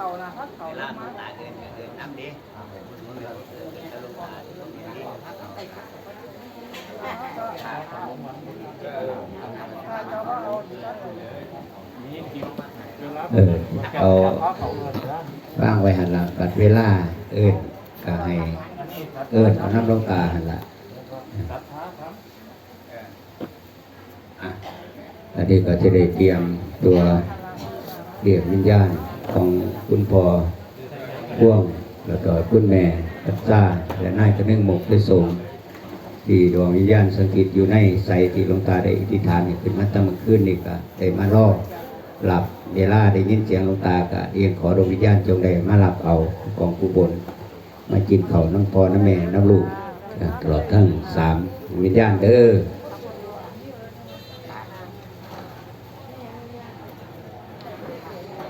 เขานะพักเขาเวลาตาเดินเดินน้ำดีเออเอาว่างไว้หันละบัดเวลา เอิญก็ให้ เอิญเอาน้ำลงตาหันละอะอันนี้ก็จะได้เตรียมตัวเรียกวิญญาณ ของคุณพ่อพ่วงแล้วก็คุณแม่ตัดซ่าและนายกระนึงหมกได้ส่งที่ดวงวิญญาณสถิตอยู่ในใสที่หลวงตาได้อธิษฐานนี่ขึ้นมาตั้งมื่อคืนนี่ก็ได้มาล่อหลับเวลาได้ยินเสียงหลวงตากะเรียงขอดวงวิญญาณจงได้มาหลับเอาของผู้บน มากินเขาน้ำพอน้ำแม่น้ำลูกตลอดทั้งสามวิญญาณเด้อ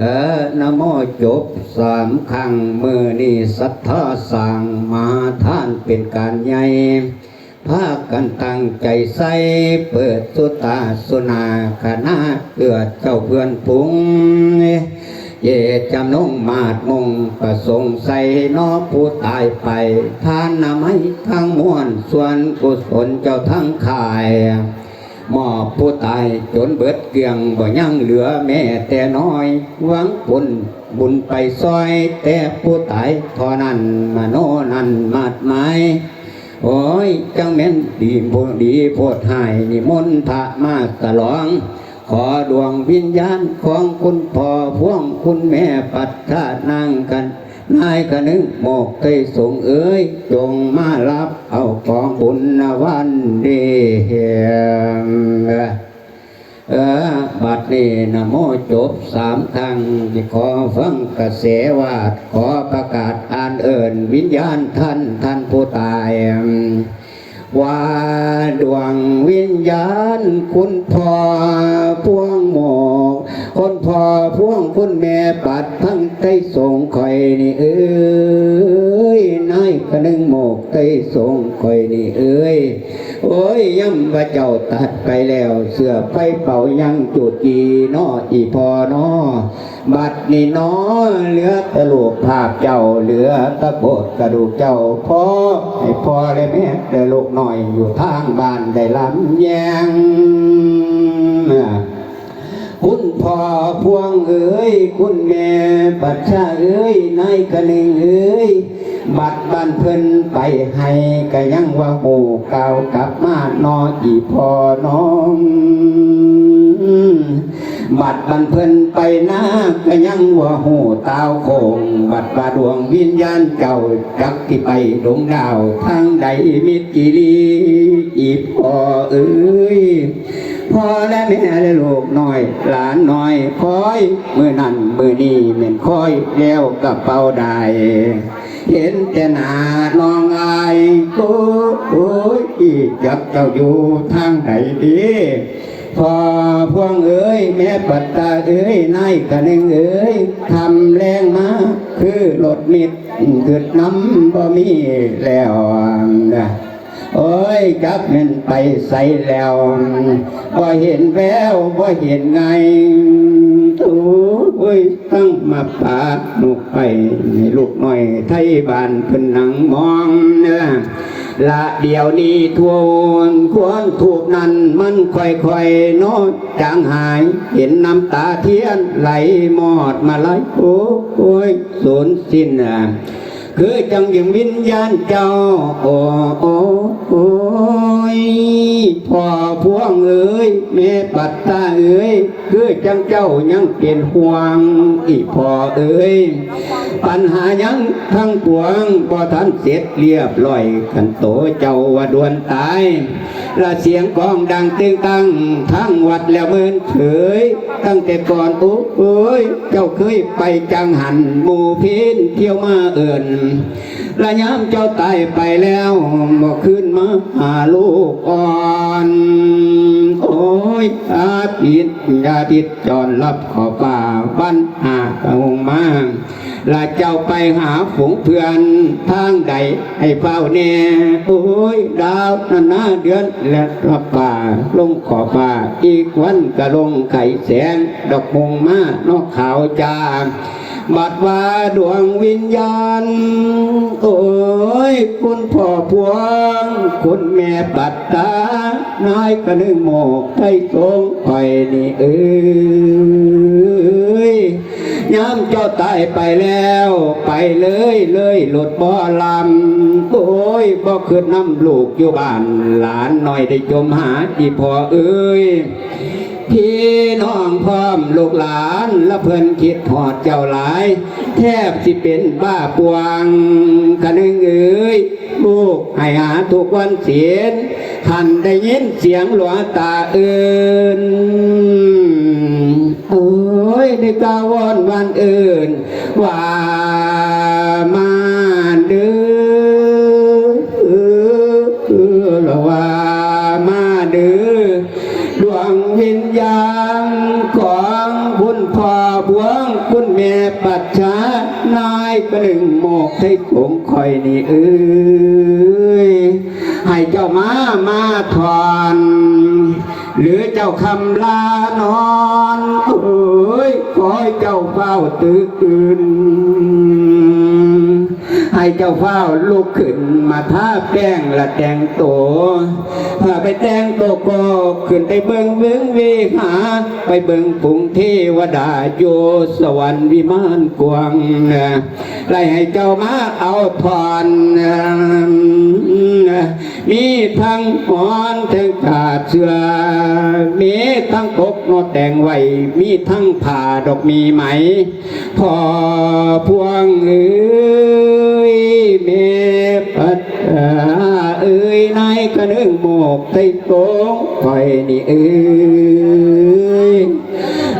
เออนโมจบสามครั้งมือนี่ศรัทธาสั่งมาท่านเป็นการใหญ่พาคกันตั้งใจใส่เปิดสุตาสุนาคณะเลือดเจ้าเพื่อนพุงเยจำนงมาดมงประสงค์ใส่นอผู้ตายไปทานนำให้ทั้งมวลส่วนกุศลเจ้าทั้งขาย มอบผู้ตายจนเบิดเกลียงบ่ยังเหลือแม่แต่น้อยหวังบุญบุญไปซอย แต่ผู้ตายทอนั้นมาโนนันมาดไม้โอ้ย จังแม่นดีโพดีโพดหายนิมนต์พระมาตลอง ขอดวงวิญญาณของคุณพ่อพ่วงคุณแม่ปัดธานางกัน นายกนึกโมกเคยส่งเอ้ย จงมารับเอาของบุญนวันดีเหียมเออบัดนี้นโมจบสามครั้งขอฟังกระแสวาดขอประกาศอ่านเอิญวิญญาณท่านท่านผู้ตายว่าดวงวิญญาณคุณพ่อพวงหมอก คนพ่อพ่วงคุณแม่ปัดทั้งไต้ส่งคอยนี่เอ้ยนายกระนึงหมกไต้ส่งคอยนี่เอ้ยโอ้ยย่ำว่าเจ้าตัดไปแล้ว เสื้อไฟเป่ายังจุดกีนออีพอนอบัดนี่นอเหลือตะลูกภาพเจ้าเหลือตะโบดกระดูกเจ้าพ่อให้พ่อและแม่แต่ลูกหน่อยอยู่ทางบ้านได้ลำแยง คุณพ่อพวงเอ๋ยคุณแม่ปัชชาเอ๋ยนายกระนึงเอ๋ยบัดบ้านเพิ่นไปให้ก็ยังว่าหมู่เก่ากลับมานออีพ่อน้องบัดบันเพิ่นไปนาก็ยังว่าหูตาวโคงบัดบาดวงวิญญาณเก่าจักที่ไปดงดาวทางใดมิตรกิรีอีพ่อเอ้ย พ่อและแม่และลูกน้อย หลานน้อยคอยมือนั่นมือนี้เหม็นคอยแล้วกับเป่าได้เห็นแต่หนาน้องอายโอ้โอ้ยจักเจ้าอยู่ทางไหนดีพอพวงเอ้ยแม่ปัตตาเอ้ยนายกะนึงเอ้ยทำแรงมาคือรถมิดเกิดน้ำบ่มีแล้วนะ โอ้ยจับมันไปใส่แล้วบ่เห็นแววบ่เห็นไงโอ้ยตั้งมาปาหนุกไปให้ลูกหน่อยไทยบ้านเพิ่นนั่งมองเนื้อละเดี๋ยวนี้ทวนควรถูกนั้นมันค่อยๆน้ตจางหาย เห็นน้ำตาเทียนไหลหมอดมาไหลโอ้ยสูญสิ้นอะ คือจังยังวิญญาณเจ้า โอ้โอ้โอ้ยพ่อพวงเอ้ยแม่ปัตตาเอ้ยคือจังเจ้ายังเป็นห่วง อีพ่อเอ้ยปัญหายังทั้งปวงบ่ทันเสร็จเรียบร้อยกันโตเจ้าว่าดวนตาย ละเสียงกองดังตึงตังทั้งวัดแล้วเมินเฉยตั้งแต่ก่อนโอ้เอ้ยเจ้าเคยไปจังหันหมู่พินเที่ยวมาเอิ่นและยามเจ้าตายไปแล้วบ่ขึ้นมาหาลูกอ่อนโอ้ยอาทิตย์ยาทิตย์จอนรับขอป่าบ้านหากระหงมา ละเจ้าไปหาฝูงเพื่อนทางใดให้เฝ้าแน่โอ้ยดาวนานาเดือนและรับป่าลงขอป่าอีกวันก็ลงไข่แสงดอกมงมานอกขาวจางบัดว่าดวงวิญญาณ โอ้ย คุณพ่อพวง คุณแม่ปัตตานายกระนึงโมกไทยทรงไปนี่เอ้ย ย้ำเจ้าตายไปแล้ว ไปเลยเลยหลุดบ่อลำโอ้ยบ่คืนน้ำลูกอยู่บ้าน หลานหน่อยได้จมหาอีพอเอ้ย พี่น้องพร้อมลูกหลานและเพิ่นคิดหอดเจ้าหลาย แทบสิเป็นบ้าปวงคะนึงเอ้ยลูกให้หาทุกวันเสียนท่านได้ยินเสียงหลวงตาเอินเอ้ยได้กาวอนวันเอินว่า ปัจฉานายก็หนึ่งหมกให้คงคอยนี่เอ้ยให้เจ้ามามาถอนหรือเจ้าคำลานอนเอ้ยขอให้เจ้าเฝ้าตื่น เจ้าเฝ้าลุกขึ้นมาท่าแป้งละแต่งตัวถ้าไปแต่งตัวก็ขึ้นไปเบิงเบิงเวหา ไปเบิงปุงเทวดาโยสวรรค์วิมานกวางไล่ให้เจ้ามาเอาถอนมีทั้งหอนทั้งขาดเสือมีทั้งกกนอแต่งไว้มีทั้งผ่าดอกมีไหม พอพวงเอ้ยเมปัดาเอ้ยนายกระนึงโมกไทยโตงคอยนี่เอ้ย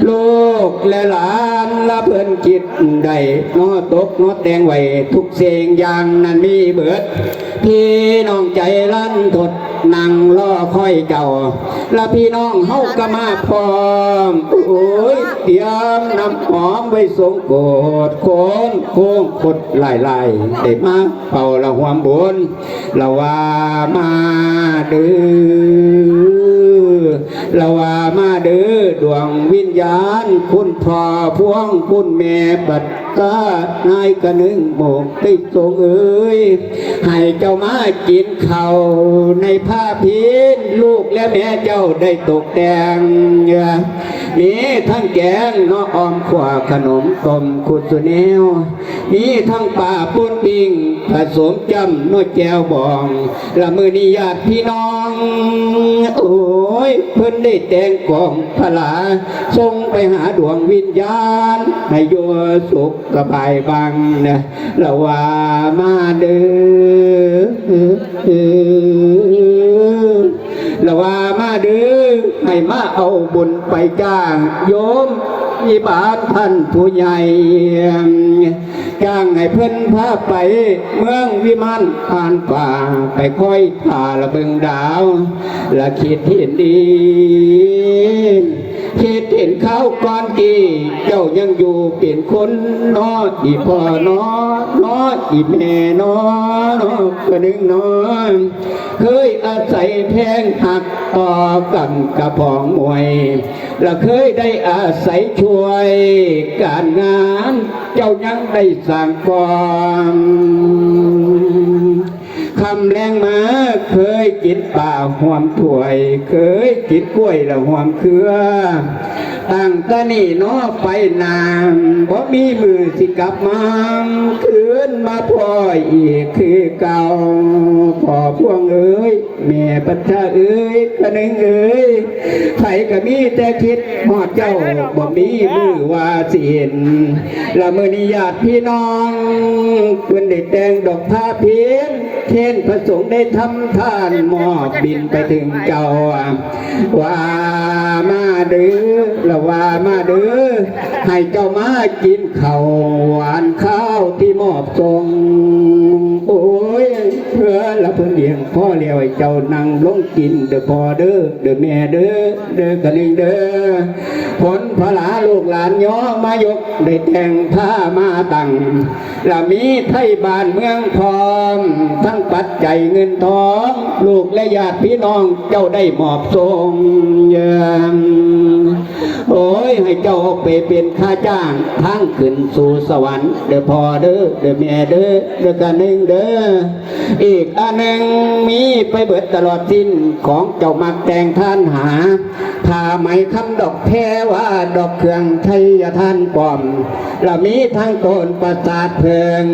ลูกและหลานละเพื่อนคิดได้นอตกนอแตงไว้ทุกเสียงอย่างนั้นมีเบิดพี่น้องใจลั่นทด นั่งรอคอยเก่าและพี่น้องเฮาก็มาพร้อม โอ้ยเตรียมน้ำหอมไว้สงโกดโคนโค้งคดลายลายๆได้มาเป่าละหวมบุญละว่ามาดื้อ ละวามาเด้อดวงวิญญาณ คุณพ่อพวงคุณแม่บัดตานายกระนึงโมกติดทรงเอ้ยให้เจ้ามากินเข้าในผ้าพินลูกและแม่เจ้าได้ตกแต่งมีทั้งแกงน้อออมขวาขนมต้มขุดสุเนวมีทั้งป่าปุ้นปิงผสมจำน้อแจวบอง ละมือนิญาติพี่น้อง โอ้ยเพิ่นได้แต่งกองพลาส่งไปหาดวงวิญญาณให้โยสุขสบายบังนะละว่ามาเด้อละว่ามาเด้อให้มาเอาบุญไปจ้างโยม มีบาทท่านผู้ใหญ่จ้างให้เพิ่อนพาไปเมืองวิมานผ่านป่าไปค่อยผ่าละเบิงดาว ละคิดเห็นดีเหตุเห็นข้าก้อนกี่เจ้ายังอยู่เป็นคนนออีพ่อน้อนออีแม่นอนอกระดึงน้อยเคย อาศัยแพงหักต่อกันกระพองมวยและเคยได้อาศัยช่วยการงาน เจ้ายังได้สร้างความคำแรงมาเคยกินป่าห่วมถวย เคยกินกล้วยละห่วมเครือ ตั้งตะนี่น้อไปนานบ่มีมือสิกลับมาคืนมาพ่ออีกคือเก่าพ่อพวงเอ้ยแม่ปัญชาเอ้ยกระนึงเอ้ยไผก็มีแต่คิดหอดเจ้าบ่มีมือว่าสิเห็นละมือนิญาติพี่น้องเพิ่นได้แต่งดอกผ้าเพียนเทนพระสงฆ์ได้ทำทานมอบบินไปถึงเจ้าว่ามา เด้อละว่ามาเด้อให้เจ้ามากินข้าวหวานข้าวที่มอบทรงโอ้ยเพื่อละเพื่อนเลี้ยงพ่อเลี้ยวให้เจ้านั่งลงกินเด้อพ่อเด้อเด้อแม่เด้อเด้อกะลิงเด้อผลพลาลูกหลานย่อมายกได้แต่งผ้ามาตั้งและมีไทยบ้านเมืองพร้อม ทั้งปัจจัยเงินทอง ลูกและญาติพี่น้องเจ้าได้มอบทรงเยิมโอ้ยให้เจ้าไปเป็นค่าจ้างทางขึ้นสู่สวรรค์เด้อพ่อเด้อเด้อแม่เด้อเด้อกันหนึ่งเด้ออีกอันหนึ่งมีไปเบิดตลอดสิ้นของเจ้ามักแต่งท่านหาผ้าไหมคำดอกแพรว่าดอกเครื่องไทยท่านปลอมและมีทั้งโตนประสาทเพิง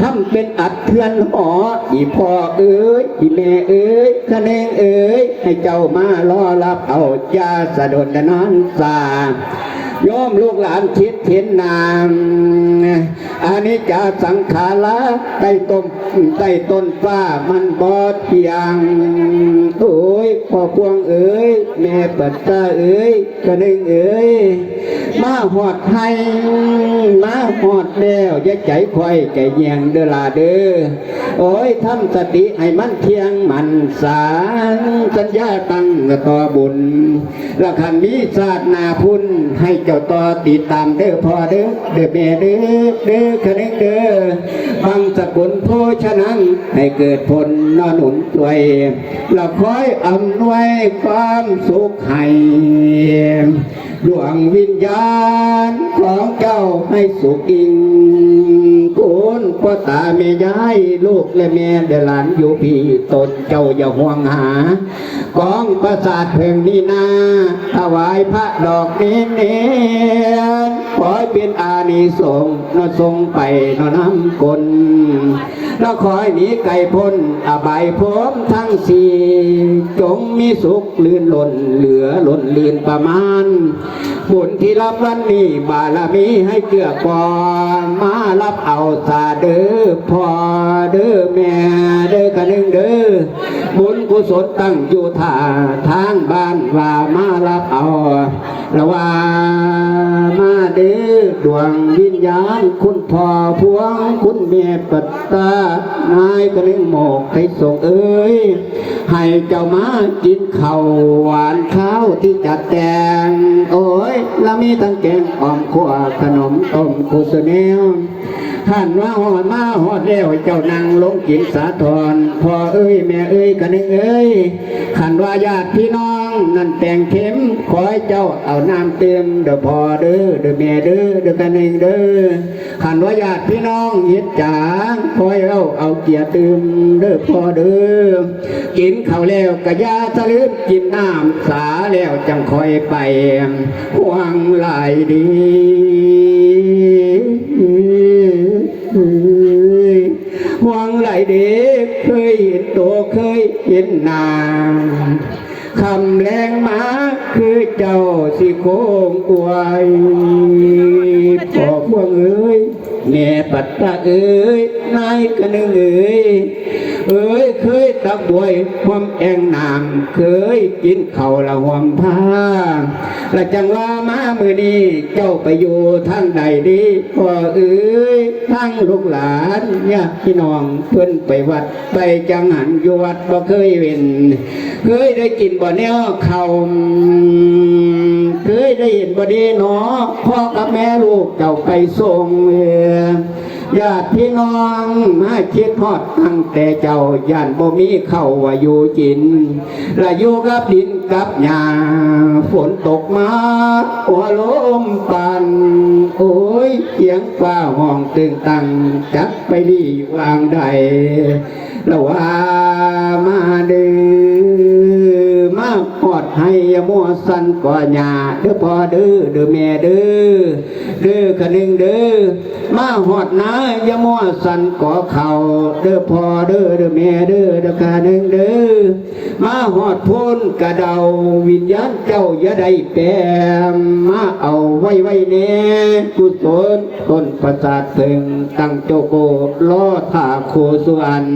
ทำเป็นอัดเทือนหออีพ่อเอ้ยอีแม่เอ้ยคะแนงเอ้ยให้เจ้ามารอรับเอายาสะดนนอนสา โยมลูกหลานคิดเห็นนามอันนี้จะสังขาระใต้ต้นใต้ต้นฟ้ามันบอดเพียง โอ้ยพ่อพวงเอ้ยแม่ปัตตาเอ้ยกระนึงเอ้ยมาหอดให้มาหอดแล้วอย่าใจควายใจแยงเด้อลาเด้อโอ้ยทำสติให้มันเที่ยงมันสารสัญญาตั้งต่อบุญละคันมีศาสนาพุนให้เจ้าต่อติดตามเด้อพ่อเด้อเด้อแม่เด้อเด้อคะแนนเด้อฟังสกุลโพชนังให้เกิดผลนอนหนุนช่วยเราคอยอำนวยความสุขให้ดวงวิญญาณของเจ้าให้สุขอิงคุณพ่อตาแม่ยายลูกและแม่เดลานอยู่พี่ตนเจ้าอย่าห่วงหากองประสาทเพลงนี้นาถวายพระดอกเนเนนขอให้เป็นอานิสงส์นทรงไปนน้ำกลแล้วขอให้หนีไก่พ้นอบายพร้อมทั้งสี่จงมีสุขลื่นหล่นเหลือหล่นลื่นประมาณบุญที่รับวันนี้บารมีให้เกื้อปอนมารับเอาสาเด้อพ่อเด้อแม่เด้อกันหนึ่งเด้อบุญกุศลตั้งอยู่ท่าทางบ้านว่ามารับเอาละว่ามาเด้อดวงวิญญาณคุณพ่อพวงคุณแม่ปัตตานายกระเล่งหมกให้ส่งเอ้ย ให้เจ้ามากินข้าวหวานข้าวที่จัดแต่งโอ้ยแล้วมีทั้งแกงอ่อมขั่วขนมต้มกุสเนวท่านว่าหอดมาหอดแล้วเจ้านั่งลงกินสาธรพ่อเอ้ยแม่เอ้ยกันเอ้ยขันว่าญาติพี่น้อง นั่นแต่งเข็มขอให้เจ้าเอาน้ำเติมเด้อพอเด้อเด้อแม่เด้อเด้อกันเองเด้อขันว่าญาติพี่น้องเฮ็ดจางขอให้เราเอาเกียร์เติมเด้อพอเด้อกินข้าวแล้วกะยาสลืมกินน้ำสาแล้วจังคอยไปหวังหลายดีหวังหลายเด็กเคยเห็นตัวเคยเห็นนา คำแรงมาคือเจ้าสิโคงอวยพอพวงเอ้ยแม่ปัตตาเอ้ยนายกระนึงเอ้ยเอ้ยเคย ตักบวยความแองนางเคยกินเข้าละหวมผ้าและจังว่ามามือนี้เจ้าไปอยู่ทางใดดีพ่อเอ้ยทางลูกหลานเนี่ยพี่น้องเพิ่อนไปวัดไปจังหันอยู่วัดบ่เคยเว้นเคยได้กินบ่แนวเขาเคยได้เห็นบ่ดีเนาะพ่อกับแม่ลูกเจ้าไปส่งเอ่อ ญาติพี่น้องมาคิดฮอดตั้งแต่เจ้าย่านบ่มีเข้าว่าอยู่กินและอยู่กับดินกับหญ้าฝนตกมาหัวลมปันโอ้ยเสียงฟ้าห้องตึงตังจักไปดีวางใดแล้วว่ามาเดือ ปอดให้ยมัวสันก่อหญ้าเด้อพ่อเด้อเด้อแม่เด้อเด้อคะนึงเด้อมาหอดนายมัวสันก่อเข่าเด้อพ่อเด้อเด้อแม่เด้อเด้อคะนึงเด้อมาหอดพ้นกระเดาวิญญาณเจ้าอย่าได้แปมมาเอาไว้ไว้เน่กุศลต้นประสาทเพึงตั้งโจโกล้อท่าโคสุวรรณ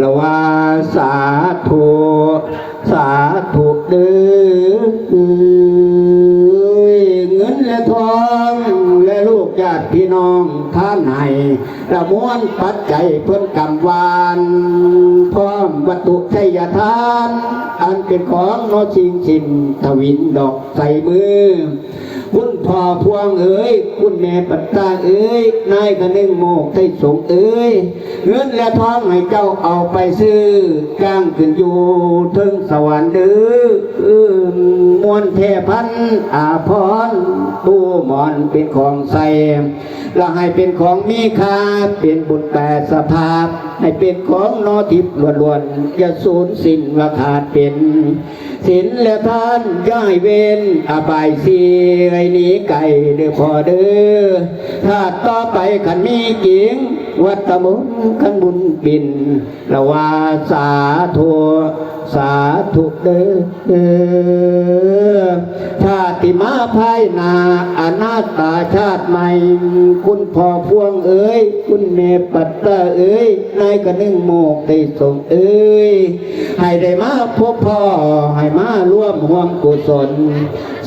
ละวาสาธุ สาธุเด้อเงินและทองและลูกญาติพี่น้องท่านไหนระม้วนปัจจัยเพิ่นกำวานพร้อมวัตถุชัยทาน อันเป็นของนอชิงชินทวินดอกใส่มือ คุณพ่อพวงเอ๋ยคุณแม่ปัตตาเอ๋ยนายกระนึงโมกไทยสงเอ๋ยเงินและทองให้เจ้าเอาไปซื้อกลางขึ้นอยู่ถึงสวรรค์เด้อมวลเทพันอาพรตู้หมอนเป็นของใส่และให้เป็นของมีค่าเป็นบุญแปดสภาพ ให้เป็นของนอทิพย์ล้วนๆอย่าสูญสิ้นว่าขาดเป็น ศีลและทานย่ายเวนอบายสีไอ้นีไก่เดือพอเดือถ้าต่อไปขันมีกิงวัดตะมุนขันบุญบินละวาสาธุสาธุเดือ ชาติมาภายนาอนาตาชาติใหม่ คุณพ่อพวงเอ้ยคุณแม่ปัตตาเอ้ยนายกระนึ่งโมกได้ส่งเอ้ยให้ได้มาพบพ่อ ให้มาร่วมห่วมกุศล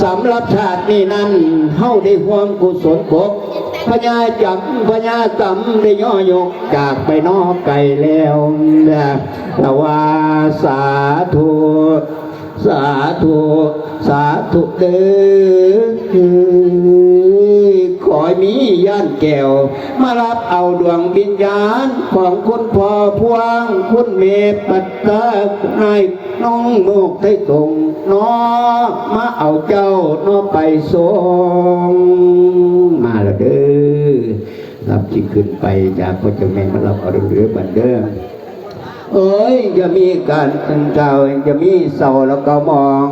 สำหรับชาตินี้นั้นเฮาได้ห่วมกุศลปกพญาจำพญาจำได้ย่อยกจากไปนอกไกลแล้วนะแต่ว่าสาธุ สาธุสาธุเด้อขอให้มีย่านแก้ว มารับเอาดวงวิญญาณของคุณพ่อพวง คุณเมปัตตานายน้องโมกไทยตรงน้อมาเอาเจ้าน้อไปส่งมาล้วเด้อรับจิขึ้นไปจากพระเจ้าแม่มารับเอาเรือบันเดิม เอ้ยอย่ามีการตึงเจ้าอย่ามีเศร้าแล้วก็มอง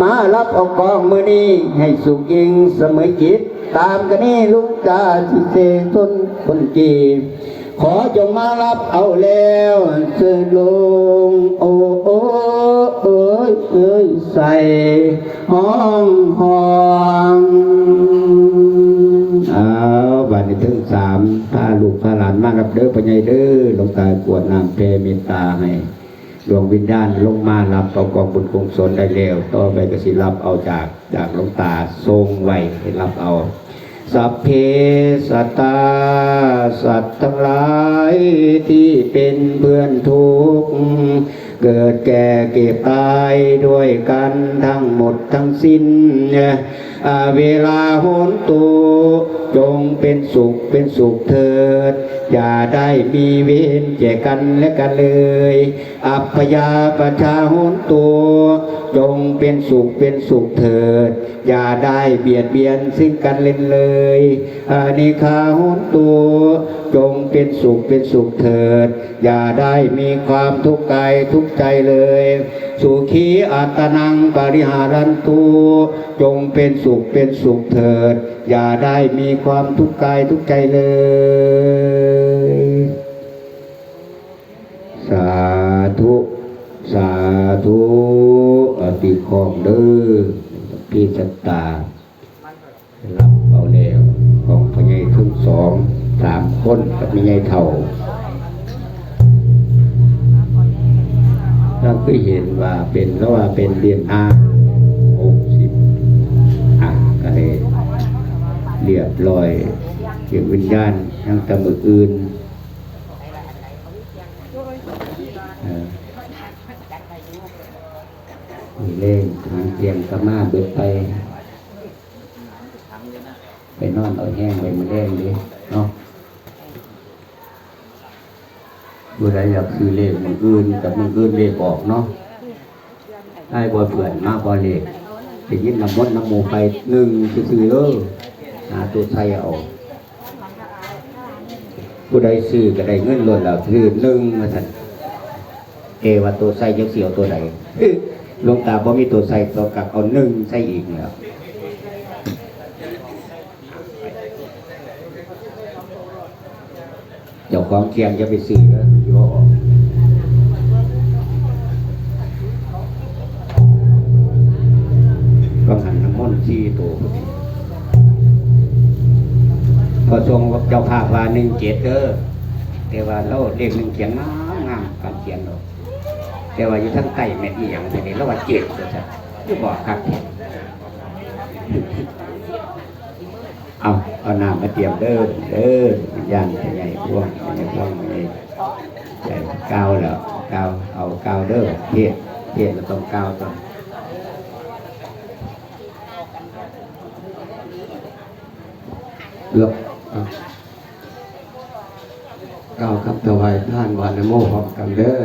มารับเอากองมือนี้ให้สุขยิงเสมอจิต ตามกันนี่ลุงกาสิเซทนคนจีขอจงมารับเอาแล้วเสิลงโอ้โอ้เอ้ยเอ้ยใส่ห้องห้อง เอาบัดนี้ถึงสามพาลูกพาหลานมารับเด้อปัญญาเด้อหลวงตากวดน้ำเพเมตตาให้ดวงวิญญาณลงมารับเอากองบุญกงสนได้แล้วต่อไปก็สิรับเอาจากจากหลวงตาทรงไว้ให้รับเอาสัพเพสัตตาสัตว์ทั้งหลายที่เป็นเพื่อนทุกข์ เกิดแก่เก็บตายด้วยกันทั้งหมดทั้งสิ้นอ่าเวลาโหนตูจงเป็นสุขเป็นสุขเถิด อย่าได้มีเวรแก่กันและกันเลย อัปพยาประชาโหนตัวจงเป็นสุขเป็นสุขเถิด อย่าได้เบียดเบียนซึ่งกันเล่นเลยอานิคาโหนตัวจงเป็นสุขเป็นสุขเถิด อย่าได้มีความทุกข์กายทุกข์ใจเลย สุขีอัตนังปริหารันตุจงเป็นสุขเป็นสุขเถิด อย่าได้มีความทุกข์กายทุกข์ใจเลย ธุ สาธุอติของเด้อพี่สตารับเอาแล้วของพญายทั้งสองสามคนกับพญายเท่าเราก็เห็นว่าเป็นแล้วว่าเป็นเดือนห้าหกสิบเรียบร้อยเกี่ยววิญญาณยังตะมืออื่นเออ มีเล่นทางเตรียมกระมาเบิดไป ไปนอนเอาแห้งไปมาแดงดิเนาะบุได้อยากซื้อเลขมืออื่นกับมืออื่นเลขออกเนาะได้บ่เผื่อนมาบ่เลขไปยินน้ำมดน้ำหมูไปหนึ่งซื้อเลยหาตัวไทยเอาผู้ใดซื้อก็ได้เงินล้วนแล้วซื้อหนึ่งมาสั่นเอว่าตัวใส่ยังเสียวตัวใดห ลวงตาบ่มีตัวใส่ตัวกับเอาหนึ่งใส่อีกแล้วเจ้าของเคียงจะไปซื้อแล้วอยู่อก็หันน้ำมนต์ที่ตัวพอทรงเจ้าภาพว่าหนึ่งเจ็ดเด้อแต่ว่าเราเรียกหนึ่งเขียนงามงามการเขียนเรา แต่ว่าอยู่ทั้งใต้แม่นอีหยังนี่เราว่าเจ็ดเด้อจ้ะอยู่บอกครับเอาเอาน้ำมาเตรียมเด้อเด้อย่านใหญ่พวงใหญ่พวงใหญ่ใหญ่กาวแล้วกาวเอากาวเด้อเทียดเทียดเราต้องกาวต้องลบเอากาวครับถวายท่านวานโมพร้อมกันเด้อ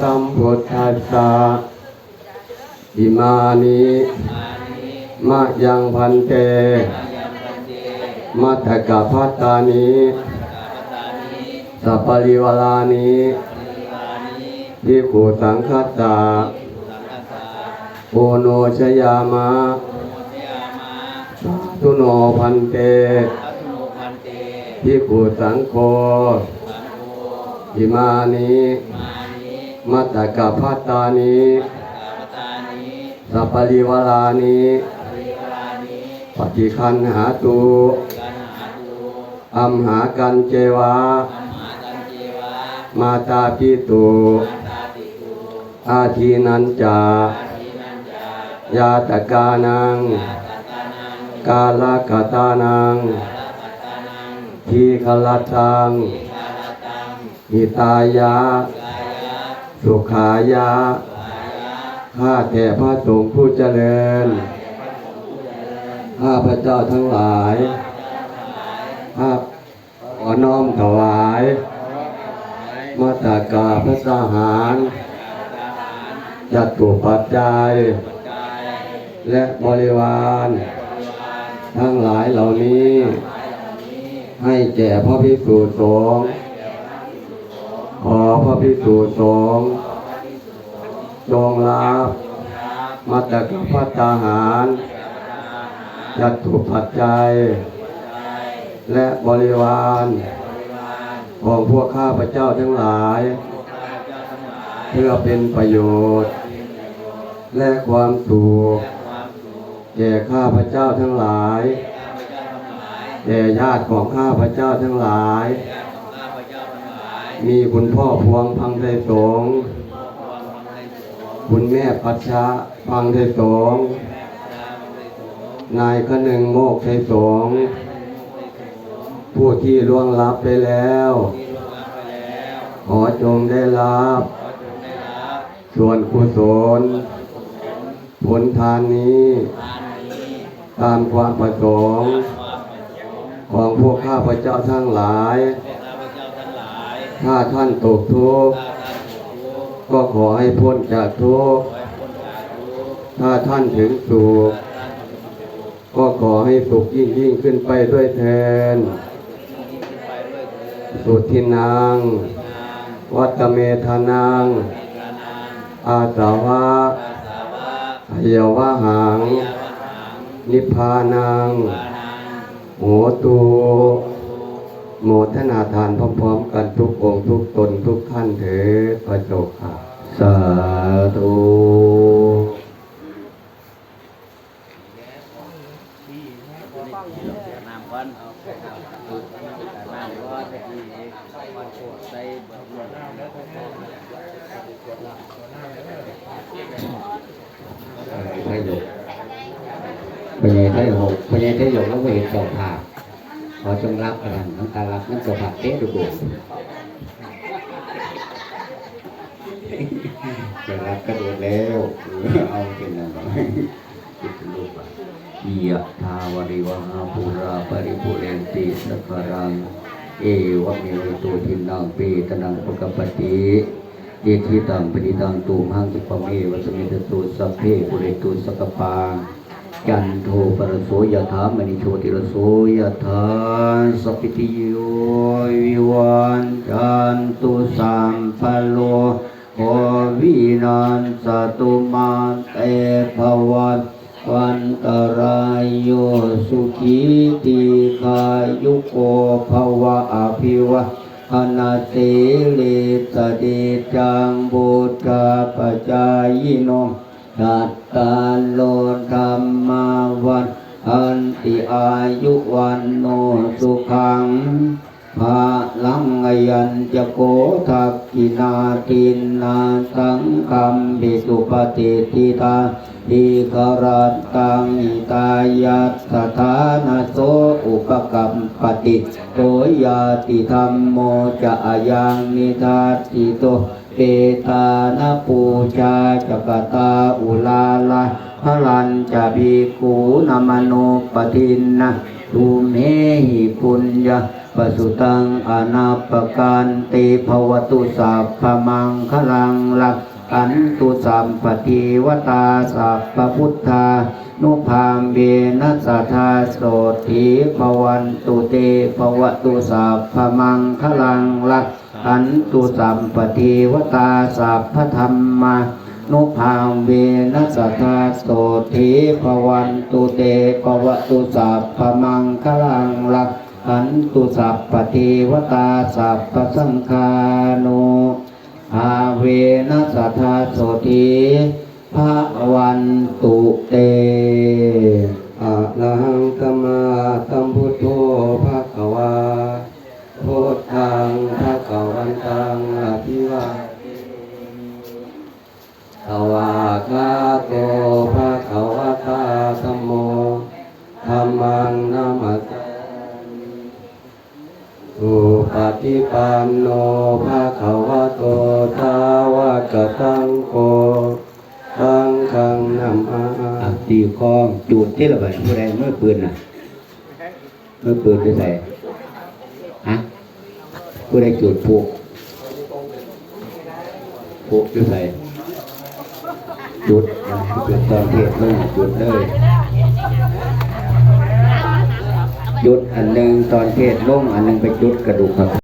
สัมพุทธัสสะอิมานิมะยังพันเตมัทธกะพัตตานิสัปปริวาลานิพิกขุสังคัสสะโอโนชยามะสาธุโนพันเตพิกขุสังโฆอิมานิ มัตตกะพัตตานิ สัปปริวาลานิปฏิคันหาตุอัมหากันเจวามาตาปิตุอาทีนันจายาตกานัง กาลกตานัง ทีขลัตตังหิตายะ สุขายะ ข้าแต่พระสงฆ์ผู้เจริญ ข้าพระเจ้าทั้งหลาย ข้าขอน้อมถวายมาตากาพระสหารจัตุปัจจัย และบริวาร ทั้งหลายเหล่านี้ ให้แก่พระภิกษุสงฆ์ขอ พระภิกษุสงฆ์จงรับมาตากพัตตาหารจัตุปัจจัย และบริวาร ของพวกข้าพระเจ้าทั้งหลาย เพื่อเป็นประโยชน์ และความสุขแก่ข้าพระเจ้าทั้งหลายแก่ญาติของข้าพระเจ้าทั้งหลาย มีคุณพ่อพวงพังไทยสงฆ์คุณแม่ปัชชาพังไทยสงฆ์นายขนึงโมกไทยสงฆ์ผู้ที่ล่วงลับไปแล้ว ขอจงได้รับ ส่วนกุศลผลทานนี้ ตามความประสงค์ของพวกข้าพระเจ้าทั้งหลาย ถ้าท่านตกทุกข์ก็ขอให้พ้นจากทุกข์ถ้าท่านถึงสุขก็ขอให้สุขยิ่งยิ่งขึ้นไปด้วยเทน สุทินังวัตเมธานังอาสาวะพยวะหัง นิพพานังโหตุ โมทนาทานพร้อมๆกันทุกองค์ทุกตนทุกท่านเถิดพระเจ้าค่ะ สาธุน้ำก้อนเอาน้ำก้อนที่ก้อนโคตรใส่เบิดไทยหยกพญายไทยหกพญายไทยหยกแล้วก็เห็นเจ้าภาพ ขอจงรับกันน้ำตารับนั่นเจ้าภาเต๊ะดูดูจะรับกระโดดแล้วเอาเป็นอะไรคิดลูกยะทาวริวหาภูราปริปุเรนติสักรัง เอวะเมวะตุทินังเปตนังปกปติเยทิตังปฏิตังตุมหังคิปเมวะสมิตตุสัพเพปุเรตุสกกปา จันโทปรโสยถามณิโชติรโสยถาสัพพิติโยวิวันจันตุสัมภโลโควินันสตุมาเตภวันวันตรายโยสุขีติคายุโกภวะอภิวะอนาเตเลสเดจังบุตตาปจายโน ตัตตาโลธรรมาวันอันติอายุวันโนสุขังภาลังยัญจะโกทักกินาตินนาสังคัมบิสุปฏิทิตาอิกรัตตังอิตายัตสถานาโสอุปกัมปติโตยาติธรรมโมจะอายังนิทัสสิโต เปตานปูชาจักตาอุลาลาพลันจะบีกูนามโนปทินนะตุเมหิปุญญาปสุตังอนาปการติภวตุสัพพมังคลังลักขันตุสัมปติวตาสัพพพุทธานุภามเบนัสทธาโสถีภวันตุเตภวตุสัพพมังคลังลัก ขันตุสัมปติวตาสัพพธรรมานุภาเวนัสทธาโสถีภวันตุเตภวตุสัพพมังคลังลักขันตุสัพปฏิวตาสัพพสังคานุอาเวนัสทธาโสติภะวันตุเต จุดอันหนึ่งอันนึงไปจุดกระดูกครับ